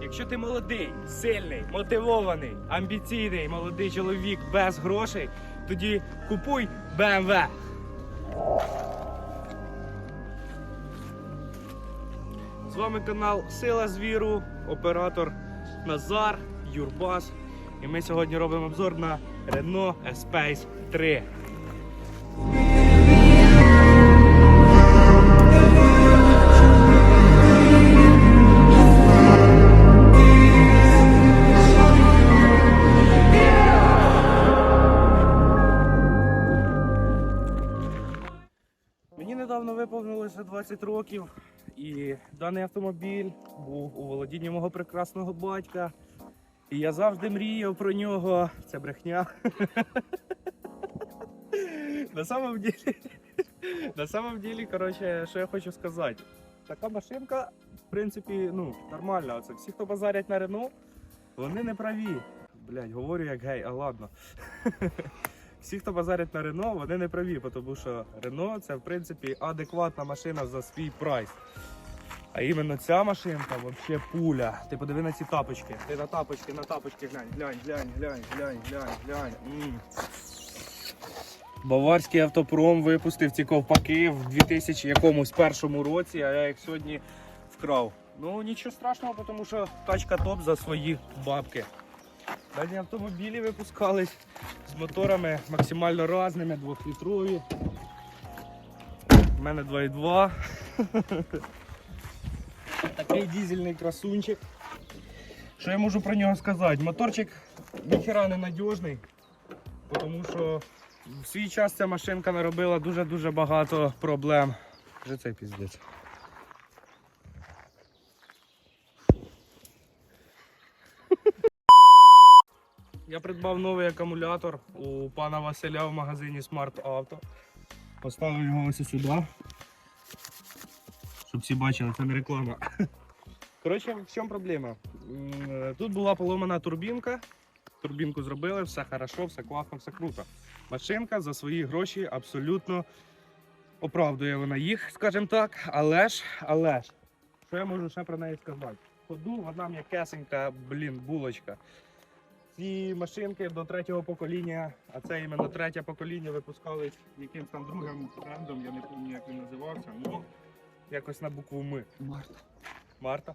Якщо ти молодий, сильний, мотивований, амбіційний, молодий чоловік без грошей, тоді купуй BMW. З вами канал Сила Звіру, оператор Назар Юрбас. І ми сьогодні робимо обзор на Renault Espace 3. 20 років, і даний автомобіль був у володінні мого прекрасного батька. І я завжди мріяв про нього. Це брехня. На самом ділі, на самом ділі, коротше, що я хочу сказати. Така машинка, в принципі, ну, нормальна. Оце всі, хто базарять на Рено, вони не праві. Блять, говорю як гей, а ладно. Всі, хто базарять на Рено, вони не праві, тому що Рено це в принципі адекватна машина за свій прайс. А іменно ця машинка вообще пуля. Ти подиви на ці тапочки. Ти на тапочки, на тапочки глянь, глянь, глянь, глянь, глянь, глянь, глянь. М. Баварський автопром випустив ці ковпаки в 2000 якомусь першому році, а я їх сьогодні вкрав. Ну нічого страшного, тому що тачка топ за свої бабки. Дані автомобілі випускались з моторами максимально разними, двохлітрові. У мене 2,2. Такий дізельний красунчик. Що я можу про нього сказати? Моторчик ніхера не надіжний, тому що в свій час ця машинка наробила дуже-дуже багато проблем. Вже цей піздець. Придбав новий акумулятор у пана Василя в магазині Smart Auto. Поставив його ось сюди. Щоб всі бачили, це не реклама. Коротше, в чому проблема? Тут була поломана турбінка. Турбінку зробили, все хорошо, все класно, все круто. Машинка за свої гроші абсолютно оправдує вона їх, скажімо так. Але ж, але ж, що я можу ще про неї сказати? Ходу вона м'якесенька, блін, булочка. Ці машинки до третього покоління, а це іменно третє покоління, випускались якимсь там другим брендом, я не пам'ятаю, як він називався, ну якось на букву М. Марта. Марта.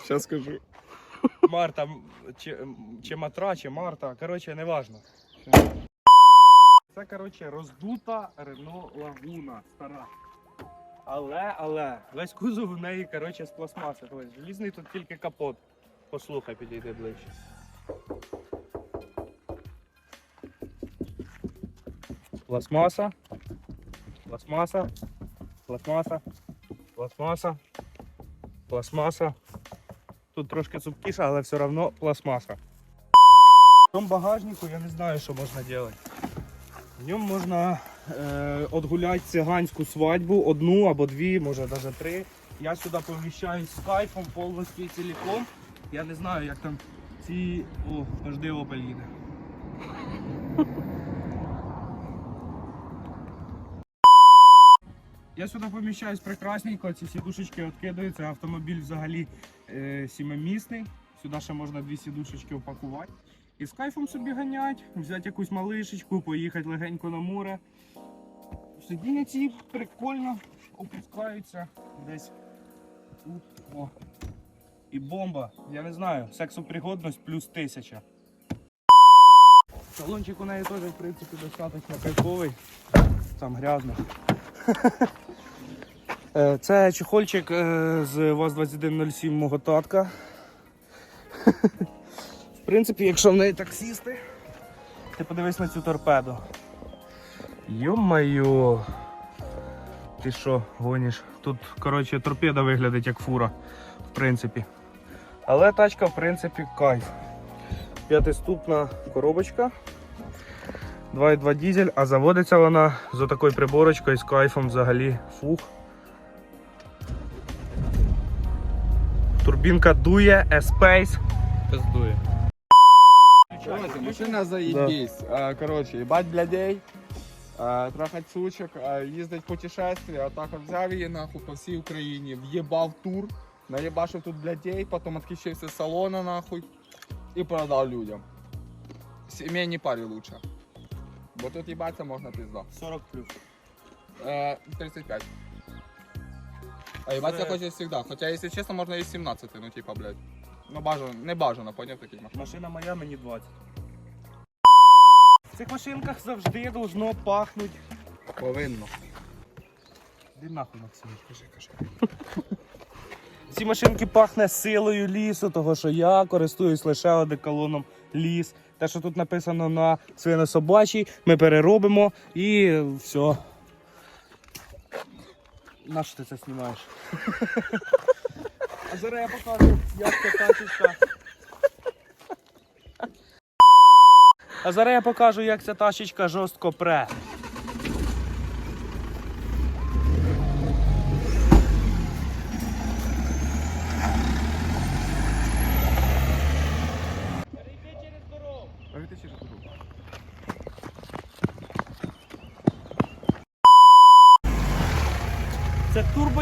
Сейчас скажу. Марта чи, чи Матра, чи Марта, коротше, неважно. Це, коротше, роздута Рено Лагуна стара. Але, але, весь кузов у неї, коротше, з пластмаси. Тобто, желізний тут тільки капот. Послухай, підійди ближче. Пластмаса. Пластмаса. Пластмаса. Пластмаса. Пластмаса. Тут трошки цупкіше, але все одно пластмаса. В цьому багажнику я не знаю, що можна робити. В ньому можна е, отгуляти циганську свадьбу, одну або дві, може навіть три. Я сюди поміщаюсь з кайфом повністю ціліком. Я не знаю, як там ці. О, жди Opel їде. Я сюди поміщаюсь прекрасненько, ці сідушечки відкидаються, автомобіль взагалі е, сімимісний. Сюди ще можна дві сідушечки упакувати. І з кайфом собі ганять, взяти якусь малишечку, поїхати легенько на море. Сидіння ці прикольно опускаються десь тут. О. І бомба, я не знаю, сексопригодність плюс тисяча. Салончик у неї теж, в принципі, достатньо кайфовий. Там грязно. Е, Це чехольчик е, з ВАЗ-2107 мого татка. В принципі, якщо в неї так сісти, ти подивись на цю торпеду. Йо-майо. Ти що гониш? Тут, коротше, торпеда виглядить як фура, в принципі. Але тачка, в принципі, кайф. П'ятиступна коробочка. 2,2 дізель, а заводиться вона з такою приборочкою з кайфом взагалі фух. Турбінка дує, S-Pace. Пиздує. Короче, машина заебись. А, Короче, ебать блядей. Трахать сучок, їздить в путешествия, а так от взяв її нахуй по всій Україні, в'єбав тур, наебашив тут блядей, потом откищився з салона нахуй і продав людям. Сімейні парі лучше. Бо тут їбаться можна пізда. 40 плюс. Е, 35. А їбаться Це- хоче завжди. Хоча, якщо чесно, можна і 17, ну типа, блядь. Ну бажано, не бажано, поняв таких машин. Машина моя, мені 20. В цих машинках завжди должно пахнути. Повинно. Іди нахуй, Максим, кажи, кажи. Ці машинки пахне силою лісу, того що я користуюсь лише одеколоном ліс. Те, що тут написано на свинособачій, ми переробимо і все. На що ти це знімаєш? А зараз я покажу, як ця тачечка. А зараз я покажу, як ця тачечка жорстко пре.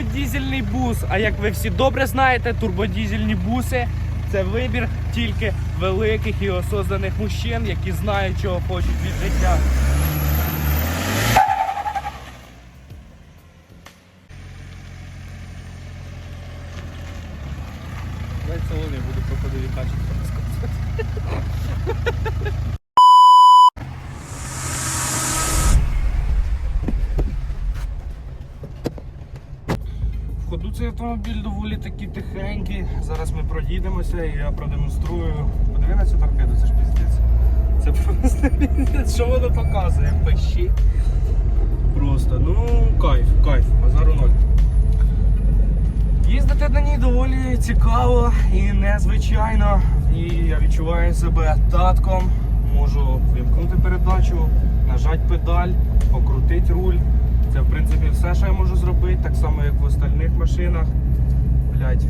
Турбодізельний бус. А як ви всі добре знаєте, турбодізельні буси це вибір тільки великих і осознаних мужчин, які знають, чого хочуть від життя. Цей автомобіль доволі такий тихенький. Зараз ми проїдемося і я продемонструю. Подиви на цю торпеду, це ж піздець. Це просто піздець, що воно показує? Пищі. Просто, ну, кайф, кайф, базару ноль. Їздити на ній доволі цікаво і незвичайно. І я відчуваю себе татком. Можу вимкнути передачу, нажати педаль, покрутити руль. Це в принципі все, що я можу зробити, так само як в остальних машинах. Блять.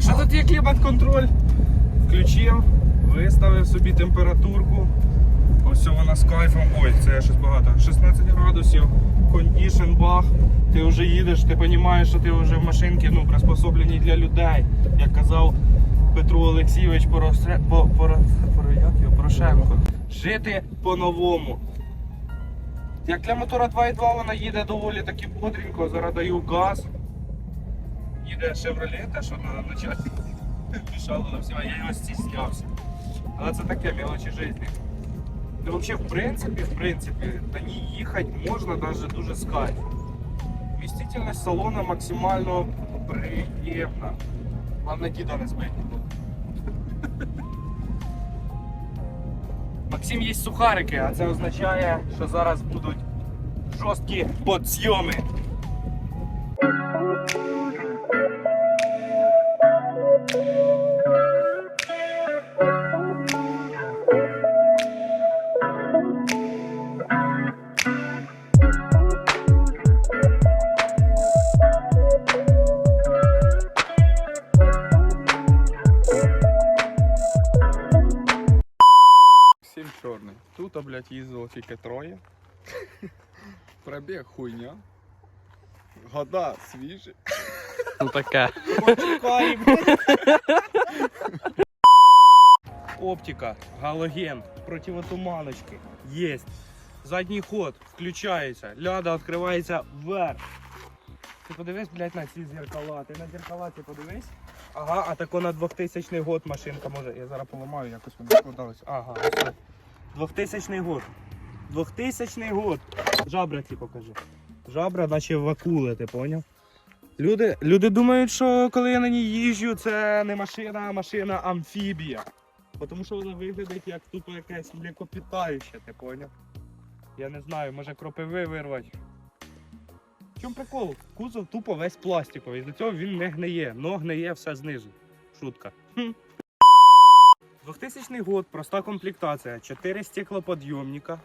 Що тут є клімат-контроль? Включив, виставив собі температурку. Ось вона з кайфом. Ой, це щось багато. 16 градусів, кондішн бах. Ти вже їдеш, ти розумієш, що ти вже в машинці ну, приспособленій для людей. Як казав Петро Олексійович Поросре... по... Поро... Поро... Як його? Порошенко. Жити по-новому. Як для мотора 2.2 вона їде доволі таки бодренько, зараз даю газ. Їде те, що на начальник мішало на всього, я його стіснявся. Але це таке мелочі житті. Ну, взагалі, в принципі, в принципі, на ній їхати можна навіть дуже з кайфом. Вмістительність салона максимально приємна. Головне діда не збити. Максим є сухарики, а це означає, що зараз будуть жорсткі подсйоми. Чорний. Блядь, їздило тільки троє. Пробіг хуйня. Года свіжі. Ну таке. Оптика, галоген, противотуманочки. Есть. Задній ход включається, ляда відкривається вверх. Ти подивись, блядь, на ці зеркала. Ти на зеркала ти подивись. Ага, а тако на 2000 год машинка може. Я зараз поламаю, якось воно складалось. Ага, ось. 2000 год. 2000 год. Жабра ці покажи. Жабра, наче вакули, ти поняв? Люди, люди думають, що коли я на ній їжджу, це не машина, а машина амфібія. Тому що вона виглядить як тупо якесь млекопітаюче, ти поняв? Я не знаю, може кропиви вирвати. В чому прикол? Кузов тупо весь пластиковий, з цього він не гниє, но гниє все знизу. Шутка. Хм. 2000 год, проста комплектація, 4 стеклоподйомника,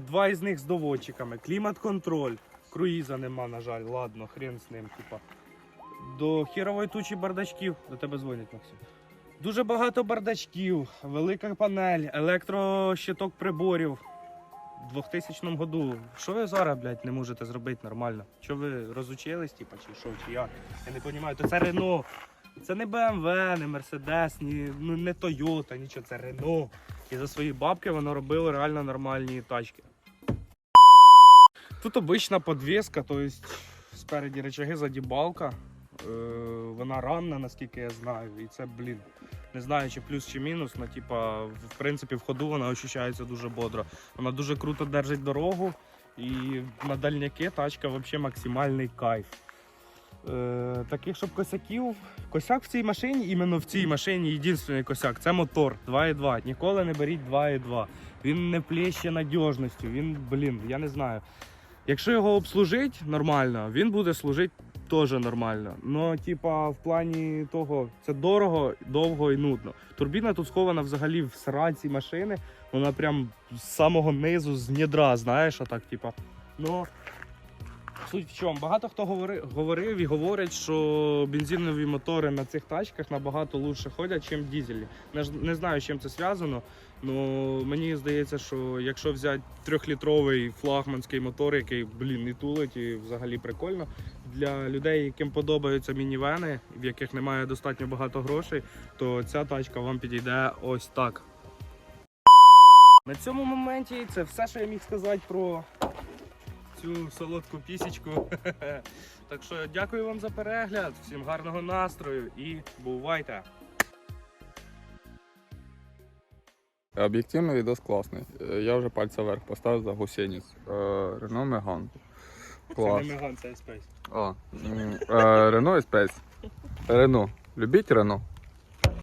два із них з доводчиками, клімат-контроль, круїза нема, на жаль, ладно, хрен з ним, типа. До хірової тучі бардачків, до тебе дзвонять, Максим. Дуже багато бардачків, велика панель, електрощиток приборів, в 2000 году. Що ви зараз, блядь, не можете зробити нормально? Що ви розучились, типа, чи що, чи як? Я не розумію. То це Рено. Це не BMW, не Mercedes, ні, ну, не Toyota, нічого, це Рено. І за свої бабки воно робило реально нормальні тачки. Тут обична подвіска, тобто спереді речаги, ззаді балка. Е, вона ранна, наскільки я знаю. І це, блін, не знаю, чи плюс, чи мінус, але типа, в принципі, в ходу вона ощущається дуже бодро. Вона дуже круто держить дорогу. І на дальняки тачка взагалі максимальний кайф. Е, таких, щоб косяків. Косяк в цій машині, іменно в цій машині, єдиний косяк це мотор 2.2. Ніколи не беріть 2.2. Він не плеще надіжністю. Він, блін, я не знаю. Якщо його обслужити нормально, він буде служити теж нормально. Ну, типа, в плані того, це дорого, довго і нудно. Турбіна тут схована взагалі в сраці машини. Вона прям з самого низу, з недра, знаєш, отак, типа. Ну, суть в чому? Багато хто говори, говорив і говорять, що бензинові мотори на цих тачках набагато лучше ходять, ніж дізельні. Не, не знаю, з чим це зв'язано. Ну мені здається, що якщо взяти трьохлітровий флагманський мотор, який, блін, і тулить, і взагалі прикольно. Для людей, яким подобаються мінівени, в яких немає достатньо багато грошей, то ця тачка вам підійде ось так. На цьому моменті це все, що я міг сказати про цю солодку пісічку. Так що дякую вам за перегляд, всім гарного настрою і бувайте! Об'єктивно відос класний. Е, Я вже пальця вверх поставив за гусениць. Рено Меган. Клас. Це не Меган, це Space. А, м, е, Рено Еспейс. Рено. Любіть Рено?